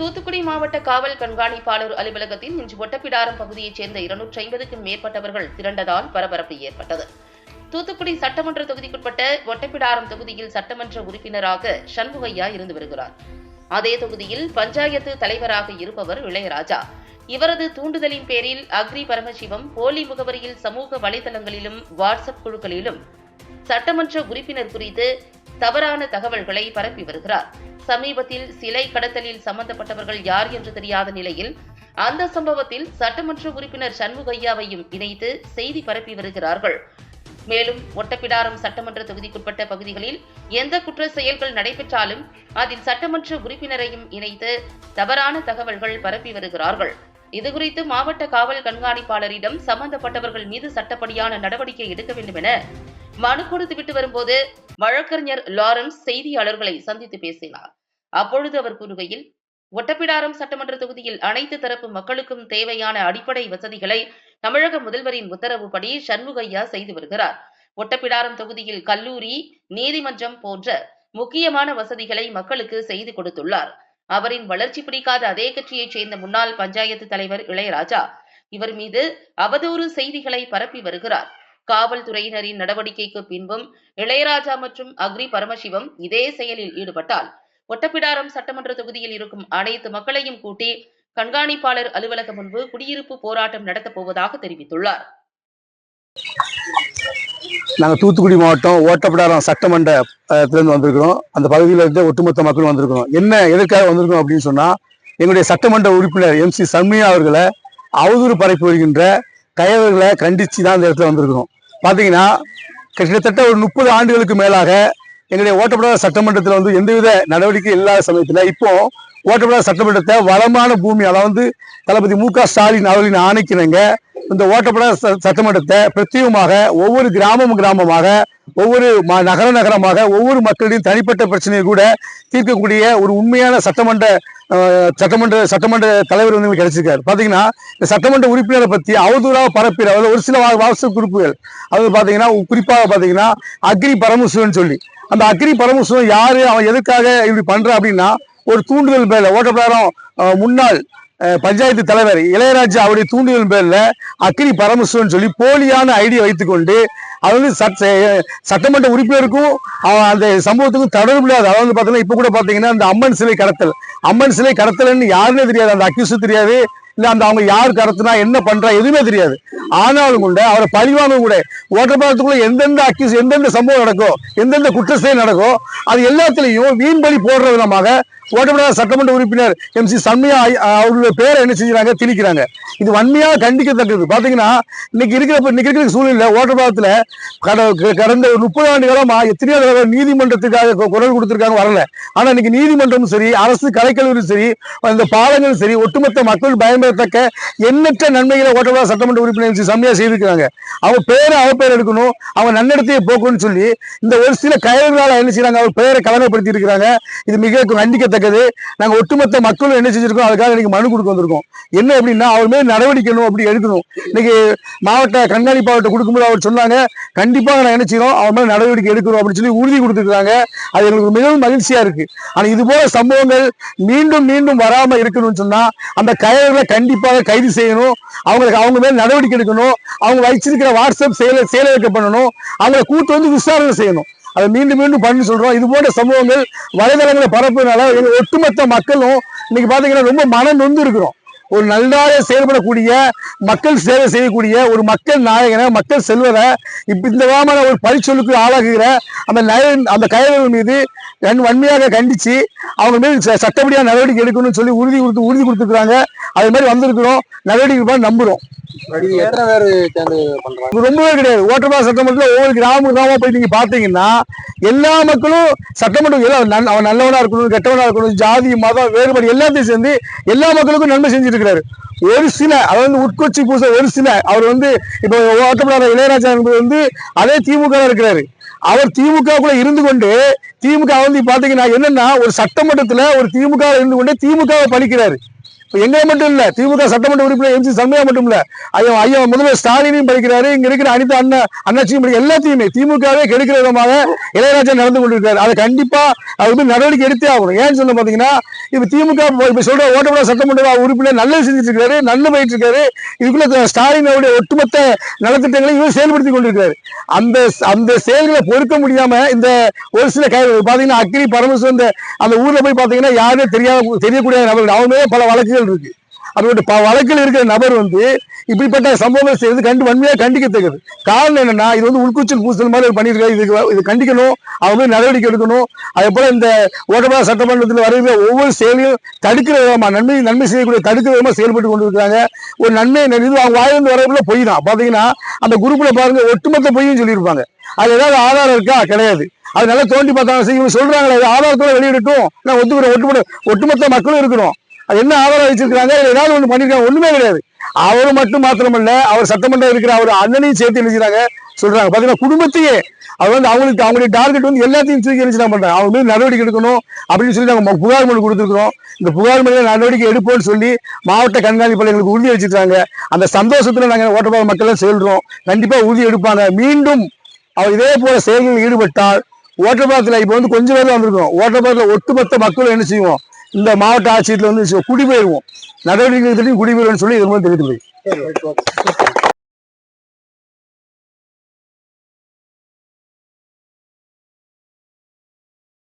தூத்துக்குடி மாவட்ட காவல் கண்காணிப்பாளர் அலுவலகத்தில் இன்று ஒட்டப்பிடாரம் பகுதியைச் சேர்ந்த இருநூற்றி ஐம்பதுக்கும் மேற்பட்டவர்கள் திரண்டதால் பரபரப்பு ஏற்பட்டது. தூத்துக்குடி சட்டமன்ற தொகுதிக்குட்பட்ட ஒட்டப்பிடாரம் தொகுதியில் சட்டமன்ற உறுப்பினராக சண்முகையா இருந்து வருகிறார். அதே தொகுதியில் பஞ்சாயத்து தலைவராக இருப்பவர் இளையராஜா. இவரது தூண்டுதலின் பேரில் அக்ரி பரமசிவம் போலி முகவரியில் சமூக வலைதளங்களிலும் வாட்ஸ்அப் குழுக்களிலும் சட்டமன்ற உறுப்பினர் குறித்து தவறான தகவல்களை பரப்பி வருகிறார். சமீபத்தில் சிலை கடத்தலில் சம்பந்தப்பட்டவர்கள் யார் என்று தெரியாத நிலையில் அந்த சம்பவத்தில் சட்டமன்ற உறுப்பினர் சண்முகையாவையும் இணைத்து செய்தி பரப்பி வருகிறார்கள். மேலும் ஒட்டப்பிடாரம் சட்டமன்ற தொகுதிக்குட்பட்ட பகுதிகளில் எந்த குற்ற செயல்கள் நடைபெற்றாலும் அதில் சட்டமன்ற உறுப்பினரையும் இணைத்து தவறான தகவல்கள் பரப்பி வருகிறார்கள். இதுகுறித்து மாவட்ட காவல் கண்காணிப்பாளரிடம் சம்பந்தப்பட்டவர்கள் மீது சட்டப்படியான நடவடிக்கை எடுக்க வேண்டும் என மனு கொடுத்துவிட்டு வரும்போது வழக்கறிஞர் லாரன்ஸ் செய்தியாளர்களை சந்தித்து பேசினார். அப்பொழுது அவர் கூறுகையில் ஒட்டப்பிடாரம் சட்டமன்ற தொகுதியில் அனைத்து தரப்பு மக்களுக்கும் தேவையான அடிப்படை வசதிகளை தமிழக முதல்வரின் உத்தரவுப்படி சண்முகையா செய்து வருகிறார். ஒட்டப்பிடாரம் தொகுதியில் கல்லூரி நீதிமன்றம் போன்ற முக்கியமான வசதிகளை மக்களுக்கு செய்து கொடுத்துள்ளார். அவரின் வளர்ச்சி பிடிக்காத அதே கட்சியைச் சேர்ந்த முன்னாள் பஞ்சாயத்து தலைவர் இளையராஜா இவர் மீது அவதூறு செய்திகளை பரப்பி வருகிறார். காவல்துறையினரின் நடவடிக்கைக்கு பின்பும் இளையராஜா மற்றும் அக்ரி பரமசிவம் இதே செயலில் ஈடுபட்டால் ஒட்டப்பிடாரம் சட்டமன்ற தொகுதியில் இருக்கும் அனைத்து மக்களையும் கூட்டி கண்காணிப்பாளர் அலுவலகம் முன்பு குடியிருப்பு போராட்டம் நடத்தப் போவதாக தெரிவித்துள்ளார். நாங்கள் தூத்துக்குடி மாவட்டம் ஓட்டப்பிடாரம் சட்டமன்றத்திலிருந்து வந்திருக்கிறோம். அந்த பகுதியில் இருந்து ஒட்டுமொத்த மக்கள் வந்திருக்கிறோம். என்ன எதற்காக வந்திருக்கோம் அப்படின்னு சொன்னால் எங்களுடைய சட்டமன்ற உறுப்பினர் எம் சி சர்மியா அவர்களை அவதூறு பரப்பி வருகின்ற கயவர்களை கண்டித்து தான் இந்த இடத்துல வந்திருக்கிறோம். பார்த்தீங்கன்னா கிட்டத்தட்ட ஒரு முப்பது ஆண்டுகளுக்கு மேலாக எங்களுடைய ஓட்டப்படாத சட்டமன்றத்தில் வந்து எந்தவித நடவடிக்கை இல்லாத சமயத்தில் இப்போ ஓட்டப்படாத சட்டமன்றத்தை வளமான பூமி அதாவது தளபதி மு க ஸ்டாலின் அவர்களின் ஆணைக்கிணங்க இந்த ஓட்டப்படாத ச- சட்டமன்றத்தை பிரத்யேகமாக ஒவ்வொரு கிராமம் கிராமமாக ஒவ்வொரு நகர நகரமாக ஒவ்வொரு மக்களின் தனிப்பட்ட பிரச்சனையை கூட தீர்க்கக்கூடிய ஒரு உண்மையான சட்டமன்ற சட்டமன்ற சட்டமன்ற தலைவர் வந்து கிடைச்சிருக்காரு. பார்த்தீங்கன்னா இந்த சட்டமன்ற உறுப்பினரை பற்றி அவதூறாக பரப்பிற அதாவது ஒரு சில வா- வாட்ஸ்அப் குறிப்புகள். அது பார்த்தீங்கன்னா குறிப்பாக பார்த்தீங்கன்னா அக்ரி பரமசிவன் சொல்லி. அந்த அக்ரி பரமசிவன் யார் அவன் எதுக்காக இப்படி பண்ணுறான் அப்படின்னா ஒரு தூண்டுதல் பேரில் ஓட்டப்பிரகாரம் முன்னாள் பஞ்சாயத்து தலைவர் இளையராஜா அவருடைய தூண்டுதல் பேரில் அக்னி பரமசுவன் சொல்லி போலியான ஐடியை வைத்துக்கொண்டு அது வந்து சட்ட சட்டமன்ற உறுப்பினருக்கும் அந்த சம்பவத்துக்கும் தொடர்பு இல்லாத அதாவது பார்த்தீங்கன்னா இப்போ கூட பார்த்தீங்கன்னா அந்த அம்மன் சிலை கடத்தல். அம்மன் சிலை கடத்தல்னு யாருன்னே தெரியாது. அந்த அக்யூஸ் தெரியாது. இல்லை அந்த அவங்க யார் கடத்தினா என்ன பண்ணுறா எதுவுமே தெரியாது. ஆனாலும் கூட அவரை பழிவாங்க கூட ஓட்டப்பாளத்துக்குள்ள எந்தெந்த அக்யூஸ் எந்தெந்த சம்பவம் நடக்கோ எந்தெந்த குற்ற நடக்கும் நடக்கோ அது எல்லாத்துலேயும் வீண்பலி போடுற விதமாக ஓட்டப்படாத சட்டமன்ற உறுப்பினர் எம் சி சன்மையா அவருடைய பேரை என்ன செஞ்சுறாங்க திணிக்கிறாங்க. இது வன்மையாக கண்டிக்கத்தக்கது. பார்த்தீங்கன்னா இன்னைக்கு இருக்கிற இன்னைக்கு இருக்கிற சூழ்நிலை ஓட்டப்பாளத்துல கட- க- கடந்த ஒரு முப்பது ஆண்டு எத்தனையோ தடவை நீதிமன்றத்துக்காக குரல் கொடுத்துருக்காங்க வரல. ஆனால் இன்னைக்கு நீதிமன்றமும் சரி அரசு கலைக்கல்லூரியும் சரி அந்த பாலங்களும் சரி ஒட்டுமொத்த மக்கள் பயன்பெறத்தக்க எண்ணற்ற நன்மைகளை ஓட்டப்படாத சட்டமன்ற உறுப்பினர் எம் சி சன்மையா செய்திருக்கிறாங்க. அவங்க பேரை அவ பேர் எடுக்கணும் அவங்க நன்னடத்தையை போக்கணும்னு சொல்லி இந்த ஒரு சில கயல்களால் என்ன செய்யறாங்க அவர் பெயரை கலங்கப்படுத்தி இருக்கிறாங்க இது மிக நடக்குது. நாங்கள் ஒட்டுமொத்த மக்களும் என்ன செஞ்சிருக்கோம்? அதுக்காக இன்னைக்கு மனு கொடுக்க வந்திருக்கோம். என்ன அப்படின்னா அவர் மேல் நடவடிக்கணும் அப்படி எடுக்கணும். இன்னைக்கு மாவட்ட கண்காணிப்பாளர்கிட்ட கொடுக்கும்போது அவர் சொன்னாங்க கண்டிப்பாக நான் என்ன செய்யறோம்? அவர் மேல நடவடிக்கை எடுக்கிறோம் அப்படின்னு சொல்லி உறுதி கொடுத்துருக்காங்க அது எங்களுக்கு மிகவும் மகிழ்ச்சியா இருக்கு. ஆனால் இது போல சம்பவங்கள் மீண்டும் மீண்டும் வராமல் இருக்கணும்னு சொன்னா அந்த கயல்களை கண்டிப்பாக கைது செய்யணும். அவங்களுக்கு அவங்க மேல் நடவடிக்கை எடுக்கணும். அவங்க வச்சிருக்கிற வாட்ஸ்அப் செயல செயலிழக்க பண்ணணும். அவங்களை கூட்டு வந்து விசாரணை செய்யணும். அதை மீண்டும் மீண்டும் பண்ணி சொல்கிறோம் இது போன்ற சம்பவங்கள் வலைதளங்களை பரப்புனால எங்கள் ஒட்டுமொத்த மக்களும் இன்னைக்கு பார்த்தீங்கன்னா ரொம்ப மனம் நொந்து இருக்கிறோம். ஒரு நல்லாக செயல்படக்கூடிய மக்கள் சேவை செய்யக்கூடிய ஒரு மக்கள் நாயகனை மக்கள் செல்வரை இப்போ இந்த விதமான ஒரு பரிசொலுக்கு ஆளாகுகிற அந்த நய அந்த கையர்கள் மீது கண் வன்மையாக கண்டித்து அவங்க மீது ச- சட்டப்படியான நடவடிக்கை எடுக்கணும்னு சொல்லி உறுதி கொடுத்து உறுதி கொடுத்துருக்காங்க அது மாதிரி வந்திருக்கிறோம். நடவடிக்கை நம்புறோம். ரொம்பவே கிடையாது. ஓட்டர்பாஸ் சட்டமன்றத்தில் ஒவ்வொரு கிராம கிராமமா போய் நீங்க பாத்தீங்கன்னா எல்லா மக்களும் சட்டமன்றம் எல்லாம் அவன் நல்லவனா இருக்கணும் கெட்டவனா இருக்கணும் ஜாதி மதம் வேறுபாடு எல்லாத்தையும் சேர்ந்து எல்லா மக்களுக்கும் நன்மை செஞ்சுட்டு இருக்கிறாரு ஒரு சில அதாவது உட்கொச்சி பூச ஒரு சில அவர் வந்து இப்போ ஓட்டப்படாத இளையராஜா என்பது வந்து அதே திமுக இருக்கிறாரு. அவர் திமுக கூட இருந்து கொண்டு திமுக வந்து பாத்தீங்கன்னா என்னன்னா ஒரு சட்டமன்றத்துல ஒரு திமுக இருந்து கொண்டு திமுகவை பழிக்கிறாரு. எங்களை மட்டும் இல்ல திமுக சட்டமன்ற உறுப்பினர் எம் சி சண்முகா மட்டும் இல்ல. ஐயா ஐயா முதல்வர் ஸ்டாலினையும் படிக்கிறாரு இங்க இருக்கிற அனைத்து அண்ணன் அண்ணாச்சியும் படிக்கிற எல்லாத்தையுமே திமுகவே கெடுக்கிற விதமாக இளையராஜா நடந்து கொண்டிருக்காரு அதை கண்டிப்பா அது வந்து நடவடிக்கை எடுத்தே ஆகணும். ஏன்னு சொன்ன பாத்தீங்கன்னா இப்ப திமுக இப்ப சொல்ற ஓட்டப்பட சட்டமன்ற உறுப்பினர் நல்லது செஞ்சுட்டு இருக்காரு நல்ல போயிட்டு இருக்காரு இதுக்குள்ள ஸ்டாலின் அவருடைய ஒட்டுமொத்த நலத்திட்டங்களை இவர் செயல்படுத்தி கொண்டிருக்காரு அந்த அந்த செயல்களை பொறுக்க முடியாம இந்த ஒரு சில கை பாத்தீங்கன்னா அக்னி பரமசிவம் அந்த ஊர்ல போய் பாத்தீங்கன்னா யாருமே தெரியாத தெரியக்கூடிய நபர்கள். அவங்க பல வழக்கு வழக்குகள் இருக்கு. அதோட ப வழக்கில் இருக்கிற நபர் வந்து இப்படிப்பட்ட சம்பவங்கள் செய்வது கண்டு வன்மையாக கண்டிக்கத்தக்கது. காரணம் என்னன்னா இது வந்து உள்கூச்சல் பூசல் மாதிரி பண்ணியிருக்காரு. இதுக்கு இது கண்டிக்கணும். அவங்க நடவடிக்கை எடுக்கணும். அதே போல இந்த ஓட்டப்பட சட்டமன்றத்தில் வருகிற ஒவ்வொரு செயலையும் தடுக்கிற விதமாக நன்மை நன்மை செய்யக்கூடிய தடுக்கிற விதமாக செயல்பட்டு கொண்டிருக்காங்க ஒரு நன்மை இது அவங்க வாயிலிருந்து வரக்குள்ள பொய் தான். பாத்தீங்கன்னா அந்த குரூப்பில் பாருங்க ஒட்டுமொத்த பொய்யும் சொல்லியிருப்பாங்க. அது ஏதாவது ஆதாரம் இருக்கா? கிடையாது. அது நல்லா தோண்டி பார்த்தாங்க சரி இவங்க சொல்றாங்களே அது ஆதாரத்தோட வெளியிடட்டும். நான் ஒத்துக்கிறேன் ஒட்டுமொத்த ஒட்டுமொத்த மக்களும் இருக்கணும். அது என்ன ஆதாரம் வச்சிருக்காங்க ஏதாவது ஒன்று பண்ணியிருக்காங்க ஒன்றுமே கிடையாது. அவர் மட்டும் மாத்திரமல்ல அவர் சட்டமன்றம் இருக்கிற அவர் அண்ணனையும் சேர்த்து எழுதுறாங்க சொல்றாங்க. பாத்தீங்கன்னா குடும்பத்தையே அவர் வந்து அவங்களுக்கு அவங்களுடைய டார்கெட் வந்து எல்லாத்தையும் தூக்கி எரிச்சு தான் பண்றாங்க. அவங்க மீது நடவடிக்கை எடுக்கணும் அப்படின்னு சொல்லி நாங்கள் புகார் மனு கொடுத்துருக்குறோம். இந்த புகார் மனுல நடவடிக்கை எடுப்போம்னு சொல்லி மாவட்ட கண்காணிப்பாளர் எங்களுக்கு உறுதி அளிச்சிருக்காங்க அந்த சந்தோஷத்துல நாங்க ஓட்டப்பாத மக்கள் செல்கிறோம் கண்டிப்பாக கண்டிப்பா உறுதி எடுப்பாங்க. மீண்டும் அவர் இதே போல செயல்களில் ஈடுபட்டால் ஓட்டப்பாதத்துல இப்ப வந்து கொஞ்சம் பேர் வந்திருக்கோம் ஓட்டப்பாதத்துல ஒட்டுமொத்த மக்களும் என்ன செய்வோம்? இந்த மாவட்ட ஆட்சியத்துல வந்து குடிபெயர்வோம். நடவடிக்கை குடிபெயர்வோம்னு சொல்லி இது மூலம் தெரிவித்து